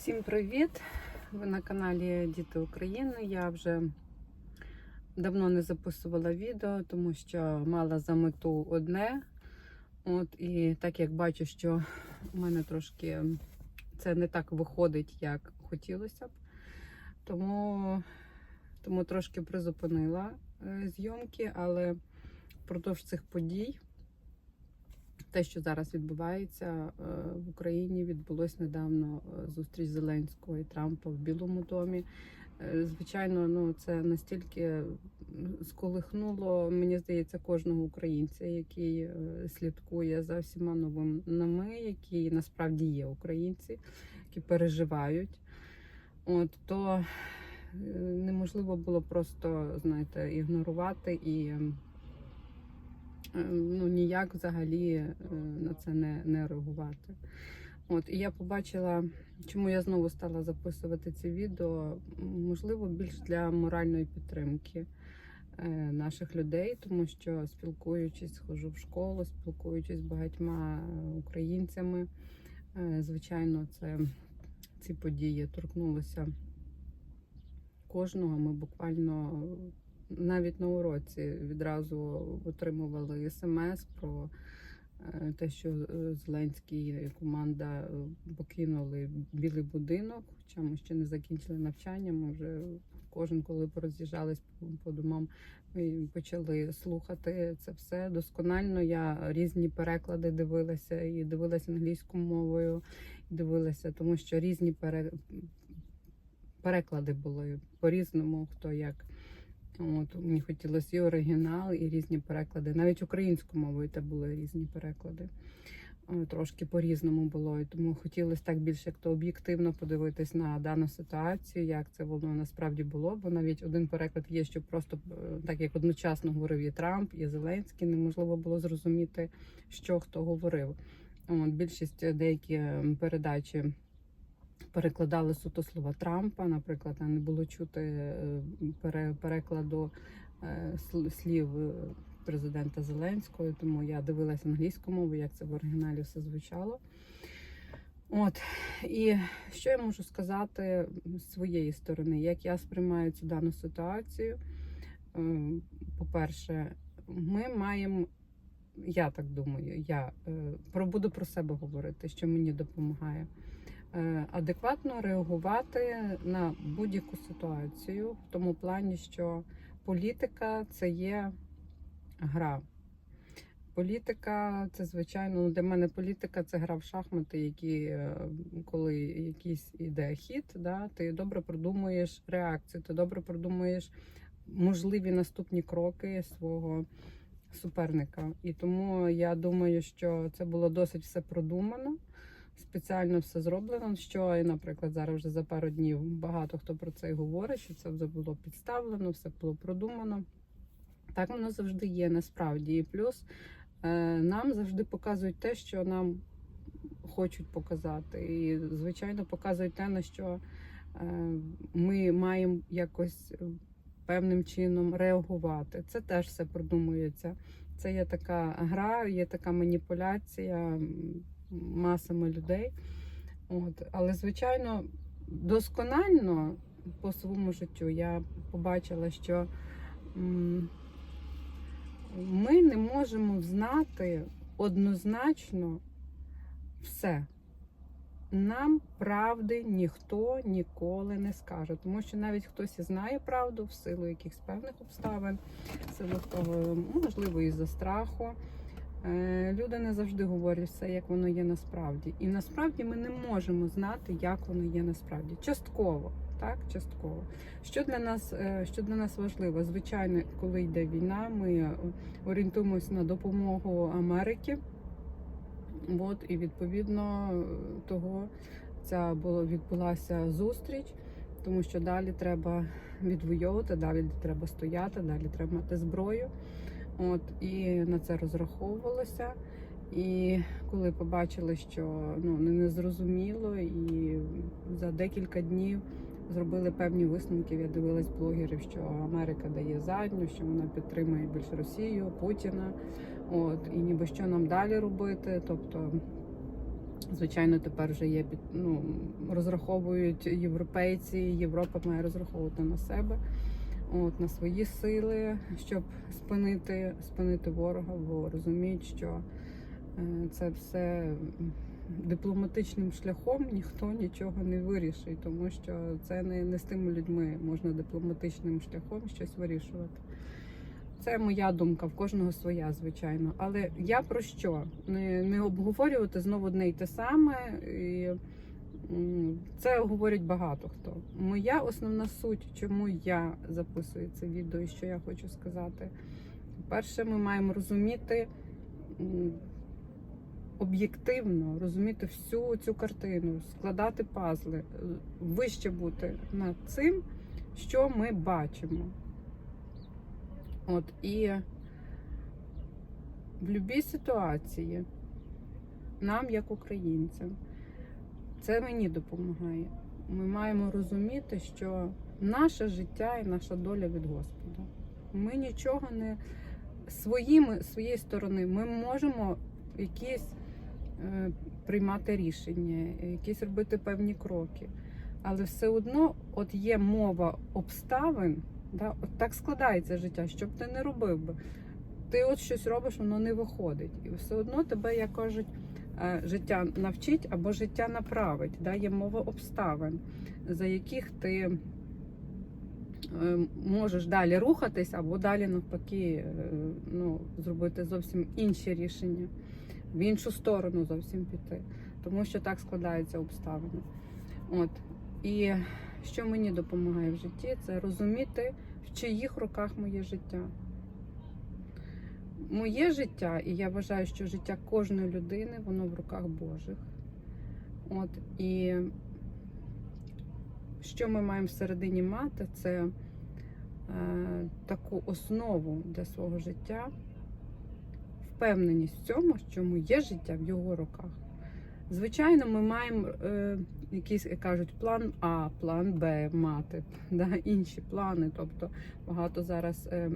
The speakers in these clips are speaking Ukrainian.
Всім привіт! Ви на каналі Діти України. Я вже давно не записувала відео, тому що мала за мету одне. От, і так як бачу, що у мене трошки це не так виходить, як хотілося б. Тому, тому трошки призупинила е, зйомки, але впродовж цих подій. Те, що зараз відбувається е, в Україні, відбулось недавно е, зустріч Зеленського і Трампа в Білому домі. Е, Звичайно, ну це настільки сколихнуло, мені здається, кожного українця, який слідкує за всіма новинами, які насправді є українці, які переживають. От то неможливо було просто, знаєте, ігнорувати і. Е, ну, ніяк взагалі е, на це не, не реагувати. От, і я побачила, чому я знову стала записувати це відео, можливо, більш для моральної підтримки е, наших людей, тому що спілкуючись, ходжу в школу, спілкуючись з багатьма українцями, звичайно, це ці події торкнулися кожного. Ми буквально навіть на уроці відразу отримували смс про е, те, що е, Зеленський і команда е, покинули білий будинок. Хоча ми ще не закінчили навчання. Ми вже кожен, коли пороз'їжджались по, по домам, почали слухати це все досконально. Я різні переклади дивилася і дивилася англійською мовою, і дивилася, тому що різні пере... переклади були по-різному, хто як. От мені хотілося і оригінал, і різні переклади. Навіть українською мовою те були різні переклади. Е, Трошки по-різному було. І тому хотілося так більше як то об'єктивно подивитись на дану ситуацію, як це воно насправді було. Бо навіть один переклад є, що просто е, так як одночасно говорив і Трамп, і Зеленський, неможливо було зрозуміти, що хто говорив. От більшість е, деякі передачі перекладали суто слова Трампа. Наприклад, а не було чути е, перекладу е, слів е, президента Зеленського, тому я дивилася англійську мову, як це в оригіналі все звучало. От і що я можу сказати з своєї сторони, як я сприймаю цю дану ситуацію. По-перше, ми маємо, я так думаю, я буду про себе говорити, що мені допомагає адекватно реагувати на будь-яку ситуацію, в тому плані, що політика це є гра. Політика це звичайно ну, для мене політика це гра в шахмати, які е, коли якийсь іде хід, да, ти добре продумуєш реакцію, ти добре продумуєш можливі наступні кроки свого суперника. І тому я думаю, що це було досить все продумано спеціально все зроблено. Що, і, наприклад, зараз вже за пару днів багато хто про це й говорить, що це вже було підставлено, все було продумано. Так воно завжди є насправді. І плюс е, нам завжди показують те, що нам хочуть показати. І, звичайно, показують те, на що е, ми маємо якось е, певним чином реагувати. Це теж все продумується. Це є така гра, є така маніпуляція масами людей. От. Але, звичайно, досконально по своєму життю я побачила, що ми не можемо знати однозначно все. Нам правди ніхто ніколи не скаже, тому що навіть хтось і знає правду в силу якихось певних обставин, в силу того, можливо, із-за страху. Е, Люди не завжди говорять все, як воно є насправді. І насправді ми не можемо знати, як воно є насправді. Частково, так, частково. Що для нас, е, що для нас важливо? Звичайно, коли йде війна, ми орієнтуємося на допомогу Америки. От, і відповідно е, того ця була відбулася зустріч, тому що далі треба відвоювати, далі треба стояти, далі треба мати зброю. От і на це розраховувалося. І коли побачили, що ну не зрозуміло, і за декілька днів зробили певні висновки. Я дивилась блогерів, що Америка дає задню, що вона підтримує більш Росію, Путіна. От і ніби що нам далі робити. Тобто Звичайно, тепер вже є під ну, розраховують європейці, Європа має розраховувати на себе, от на свої сили, щоб спинити, спинити ворога, бо розуміють, що е, це все дипломатичним шляхом ніхто нічого не вирішить, тому що це не, не з тими людьми можна дипломатичним шляхом щось вирішувати. Це моя думка, в кожного своя, звичайно. Але я про що? Не, не обговорювати знову одне й те саме. І, це говорять багато хто. Моя основна суть, чому я записую це відео і що я хочу сказати. Перше, ми маємо розуміти об'єктивно, розуміти всю цю картину, складати пазли, е, вище бути над цим, що ми бачимо. От і в будь-якій ситуації нам, як українцям, це мені допомагає. Ми маємо розуміти, що наше життя і наша доля від Господа. Ми нічого не своїми, своєї сторони ми можемо якісь е, приймати рішення, якісь робити певні кроки. Але все одно, от є мова обставин, Да? От так складається життя, що б ти не робив би. Ти от щось робиш, воно не виходить. І все одно тебе, як кажуть, життя навчить або життя направить. Да? Є мова обставин, за яких ти е, можеш далі рухатись, або далі навпаки е, ну, зробити зовсім інші рішення, в іншу сторону зовсім піти. Тому що так складаються обставини. От. І що мені допомагає в житті, це розуміти, в чиїх руках моє життя. Моє життя, і я вважаю, що життя кожної людини, воно в руках Божих. От, і що ми маємо всередині мати, це е, таку основу для свого життя, впевненість в цьому, що моє життя в його руках. Звичайно, ми маємо е, якийсь, як кажуть, план А, план Б мати, да, інші плани. Тобто багато зараз е,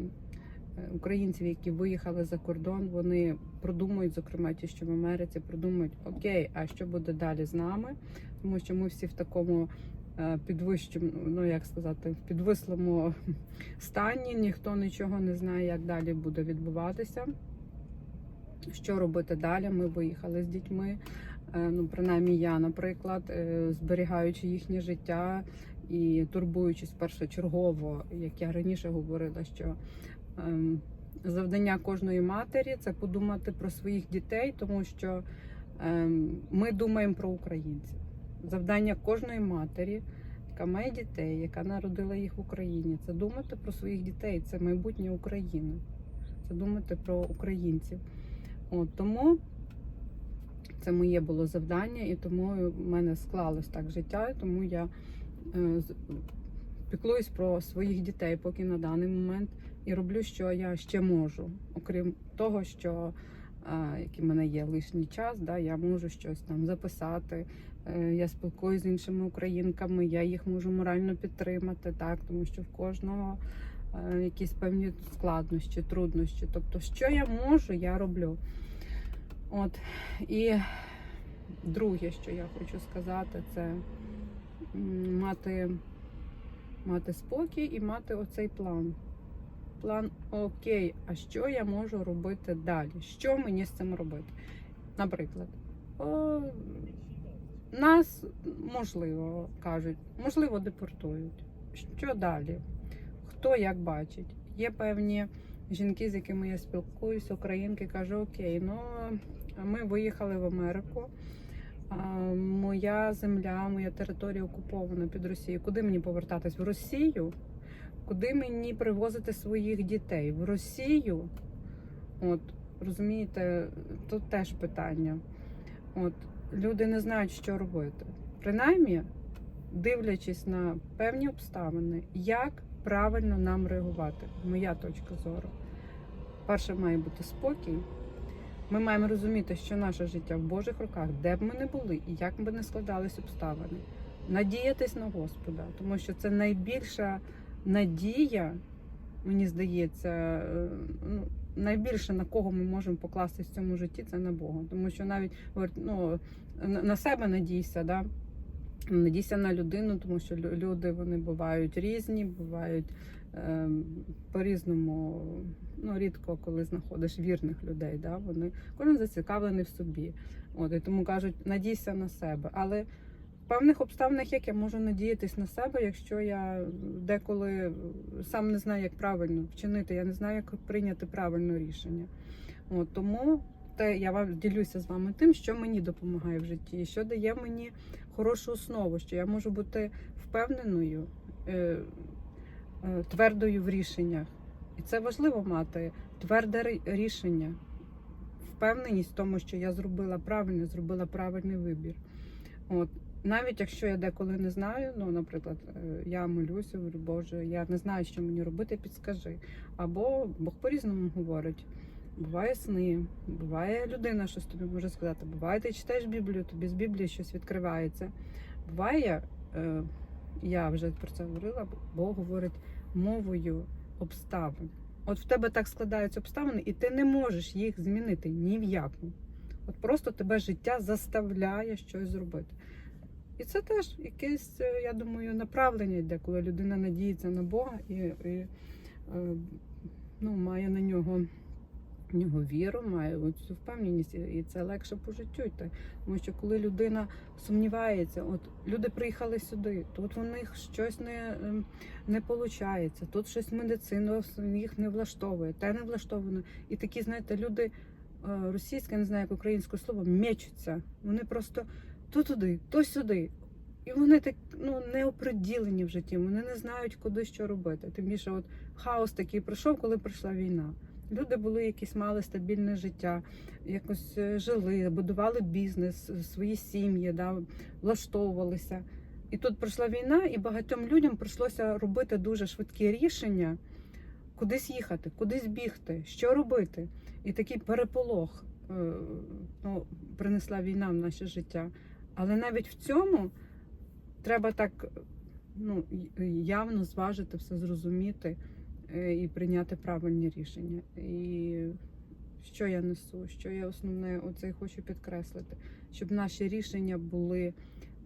українців, які виїхали за кордон, вони продумують, зокрема ті, що в Америці, продумують, окей, а що буде далі з нами, тому що ми всі в такому е, підвищому, ну як сказати, в підвислому стані, ніхто нічого не знає, як далі буде відбуватися. Що робити далі? Ми виїхали з дітьми. Е, ну, принаймні я, наприклад, е, зберігаючи їхнє життя і турбуючись першочергово, як я раніше говорила, що завдання кожної матері це подумати про своїх дітей, тому що ем, ми думаємо про українців. Завдання кожної матері, яка має дітей, яка народила їх в Україні, це думати про своїх дітей, це майбутнє України, це думати про українців. От тому. Це моє було завдання, і тому в мене склалось так життя, тому я е, піклуюсь про своїх дітей поки на даний момент і роблю, що я ще можу. Окрім того, що який в мене є лишній час, да, я можу щось там записати. Е, Я спілкуюся з іншими українками, я їх можу морально підтримати, так, тому що в кожного е, якісь певні складнощі, труднощі. Тобто, що я можу, я роблю. От і друге, що я хочу сказати, це мати, мати спокій і мати оцей план. План окей, а що я можу робити далі? Що мені з цим робити? Наприклад, о, нас можливо кажуть, можливо, депортують. Що далі? Хто як бачить? Є певні жінки, з якими я спілкуюся, українки кажуть, окей, ну ми виїхали в Америку. Моя земля, моя територія окупована під Росією. Куди мені повертатись? В Росію? Куди мені привозити своїх дітей? В Росію? От, розумієте, тут теж питання. От, люди не знають, що робити. Принаймні, дивлячись на певні обставини, як правильно нам реагувати. Моя точка зору. Перше має бути спокій. Ми маємо розуміти, що наше життя в Божих руках, де б ми не були і як би не складались обставини, надіятись на Господа, тому що це найбільша надія, мені здається, е, ну, найбільше на кого ми можемо покластись в цьому житті, це на Бога. Тому що навіть ну, на себе надійся, да? надійся на людину, тому що люди вони бувають різні, бувають е, по-різному. Ну, рідко, коли знаходиш вірних людей, да? вони кожен зацікавлений в собі. От, і тому кажуть, надійся на себе. Але в певних обставинах як я можу надіятись на себе, якщо я деколи сам не знаю, як правильно вчинити, я не знаю, як прийняти правильне рішення. От, тому те, я вам ділюся з вами тим, що мені допомагає в житті, і що дає мені хорошу основу, що я можу бути впевненою, е, е, твердою в рішеннях. І це важливо мати тверде рішення, впевненість в тому, що я зробила правильно, зробила правильний вибір. От. Навіть якщо я деколи не знаю, ну, наприклад, е, я молюся, говорю, Боже, я не знаю, що мені робити, підскажи. Або Бог по-різному говорить. Буває сни, буває людина, щось тобі може сказати. Буває, ти читаєш Біблію, тобі з Біблії щось відкривається. Буває, е, я вже про це говорила, Бог говорить мовою обставин. От в тебе так складаються обставини, і ти не можеш їх змінити ні в яку. От просто тебе життя заставляє щось зробити. І це теж якесь, е, я думаю, направлення йде, коли людина надіється на Бога і, і е, ну, має на нього, в нього віру, має цю впевненість, і- це легше по життю йти. Тому що коли людина сумнівається, от люди приїхали сюди, тут у них щось не, ем, не тут щось медицина їх не влаштовує, те не влаштовано. І такі, знаєте, люди е, російське, не знаю, як українське слово, мечуться. Вони просто то туди, то сюди. І вони так ну не оприділені в житті, вони не знають, куди що робити. Тим більше, от хаос такий прийшов, коли прийшла війна. Люди були якісь мали стабільне життя, якось е, жили, будували бізнес, е, свої сім'ї, да, влаштовувалися. І тут прийшла війна, і багатьом людям прийшлося робити дуже швидкі рішення, кудись їхати, кудись бігти, що робити. І такий переполох е, ну, принесла війна в наше життя. Але навіть в цьому треба так ну, явно зважити все, зрозуміти е, і прийняти правильні рішення. І що я несу, що я основне оце хочу підкреслити, щоб наші рішення були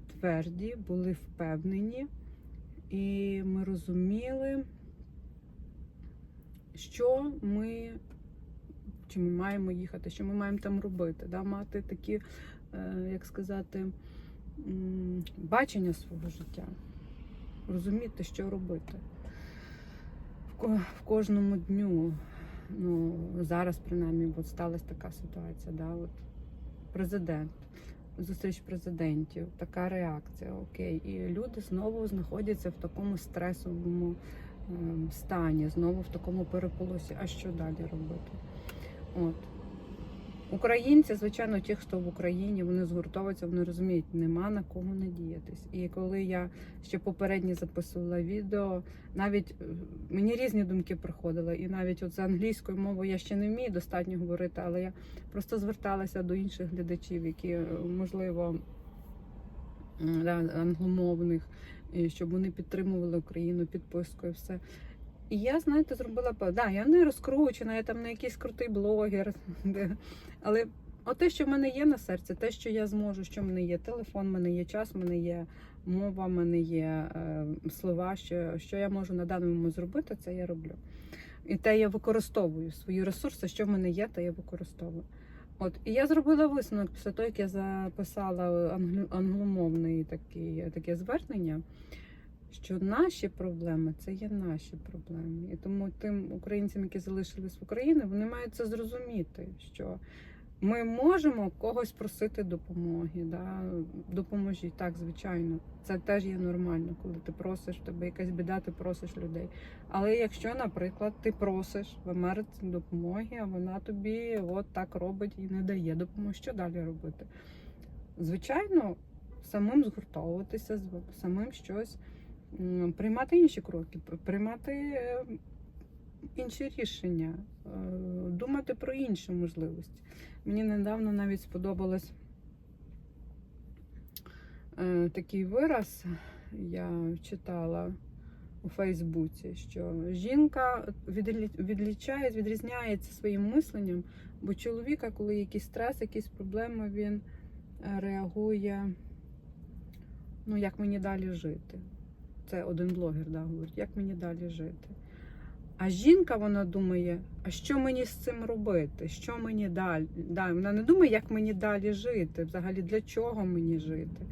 тверді, були впевнені, і ми розуміли, що ми, чи ми маємо їхати, що ми маємо там робити, да? мати такі, як сказати, бачення свого життя, розуміти, що робити. В кожному дню, ну зараз принаймні, от сталася така ситуація, да, от президент, зустріч президентів, така реакція, окей. І люди знову знаходяться в такому стресовому ем, стані, знову в такому переполосі. А що далі робити? От. Українці, звичайно, ті, хто в Україні, вони згуртовуються, вони розуміють, нема на кого надіятись. І коли я ще попередні записувала відео, навіть е, мені різні думки приходили, і навіть от за англійською мовою я ще не вмію достатньо говорити, але я просто зверталася до інших глядачів, які е, можливо англомовних, щоб вони підтримували Україну підпискою, все. І я, знаєте, зробила да, я не розкручена, я там не якийсь крутий блогер. Але те, що в мене є на серці, те, що я зможу, що в мене є телефон, в мене є час, в мене є мова, в мене є е, слова, що, що я можу на момент зробити, це я роблю. І те я використовую свої ресурси, що в мене є, те я використовую. От і я зробила висновок після того, як я записала англо- англомовне такі, таке звернення, що наші проблеми це є наші проблеми. І тому тим українцям, які залишились в Україні, вони мають це зрозуміти, що ми можемо когось просити допомоги. Да? Допоможіть, так, звичайно. Це теж є нормально, коли ти просиш, в тебе якась біда, ти просиш людей. Але якщо, наприклад, ти просиш в Америці допомоги, а вона тобі от так робить і не дає допомоги, що далі робити? Звичайно, самим згуртовуватися, самим щось приймати інші кроки, приймати е, інші рішення, е, думати про інші можливості. Мені недавно навіть сподобалось е, такий вираз, я читала у Фейсбуці, що жінка відлічає, відрізняється своїм мисленням, бо чоловіка, коли якийсь стрес, якісь проблеми, він реагує, ну як мені далі жити. Це один блогер да, говорить, як мені далі жити. А жінка вона думає, а що мені з цим робити? Що мені далі? Да, вона не думає, як мені далі жити, взагалі для чого мені жити.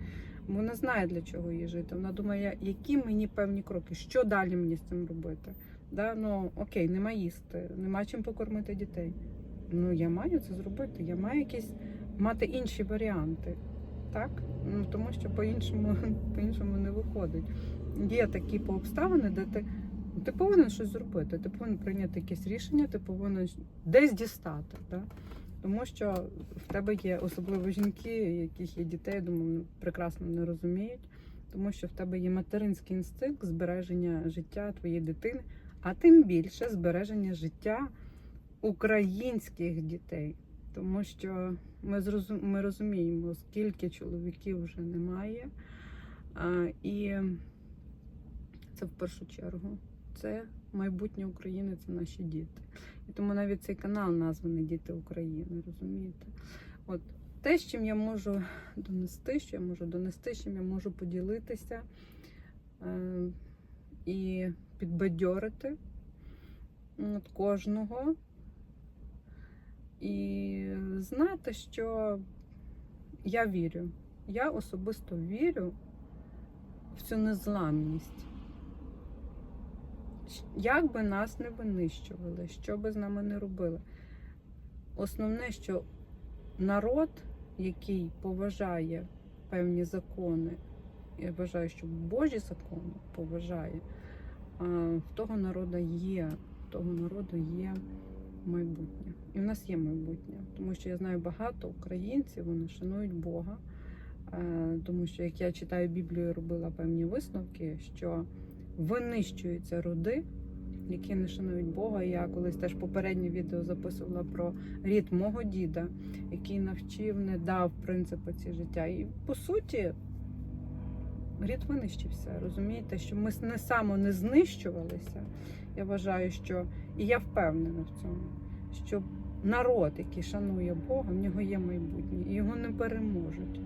Вона знає, для чого їй жити. Вона думає, які мені певні кроки, що далі мені з цим робити. Да? Ну окей, нема їсти, нема чим покормити дітей. Ну я маю це зробити. Я маю якісь мати інші варіанти. Так? Ну тому що по-іншому, по-іншому не виходить. Є такі по обставини, де ти, ти повинен щось зробити, ти повинен прийняти якесь рішення, ти повинен десь дістати. Да? Тому що в тебе є особливо жінки, яких є дітей, думаю, прекрасно не розуміють, тому що в тебе є материнський інстинкт збереження життя твоєї дитини, а тим більше збереження життя українських дітей. Тому що ми зрозум... ми розуміємо, скільки чоловіків вже немає. А, і це в першу чергу. Це майбутнє України, це наші діти. І тому навіть цей канал названий Діти України, розумієте? От те, з чим я можу донести, що я можу донести, з чим я можу поділитися е, і підбадьорити от, кожного. І знати, що я вірю. Я особисто вірю в цю незламність. Як би нас не винищували, що би з нами не робили. Основне, що народ, який поважає певні закони, я вважаю, що Божі закони поважає, в того народу є, в того народу є майбутнє. І в нас є майбутнє. Тому що я знаю багато українців, вони шанують Бога. Е, Тому що як я читаю Біблію, робила певні висновки, що винищуються роди, які не шанують Бога. Я колись теж попереднє відео записувала про рід мого діда, який навчив, не дав принципи ці життя. І по суті, рід винищився. Розумієте, що ми не само не знищувалися. Я вважаю, що і я впевнена в цьому, що народ, який шанує Бога, в нього є майбутнє, і його не переможуть.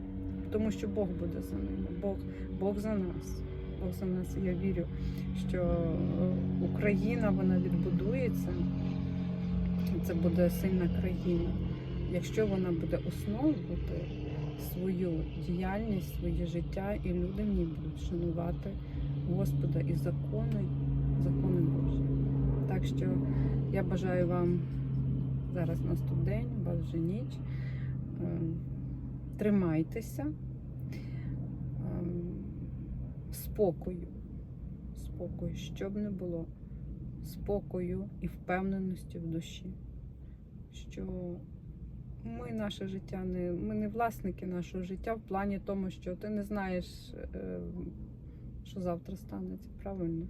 Тому що Бог буде за ними, Бог, Бог за нас. Бог нас. Я вірю, що е, Україна вона відбудується. Це буде сильна країна. Якщо вона буде основувати свою діяльність, своє життя, і люди в ній будуть шанувати Господа і закони, закони Божі. Так що я бажаю вам зараз у нас тут день, у вас вже ніч. Е, Тримайтеся спокою, спокою, що б не було, спокою і впевненості в душі, що ми наше життя не ми не власники нашого життя в плані тому, що ти не знаєш, е, що завтра станеться. Правильно?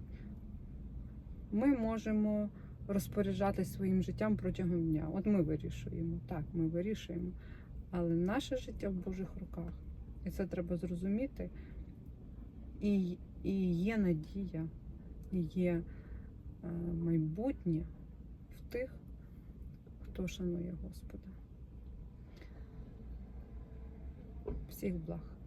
Ми можемо розпоряджатися своїм життям протягом дня. От ми вирішуємо. Так, ми вирішуємо. Але наше життя в Божих руках. І це треба зрозуміти. І, і є надія, і є е, майбутнє в тих, хто шанує Господа. Всіх благ.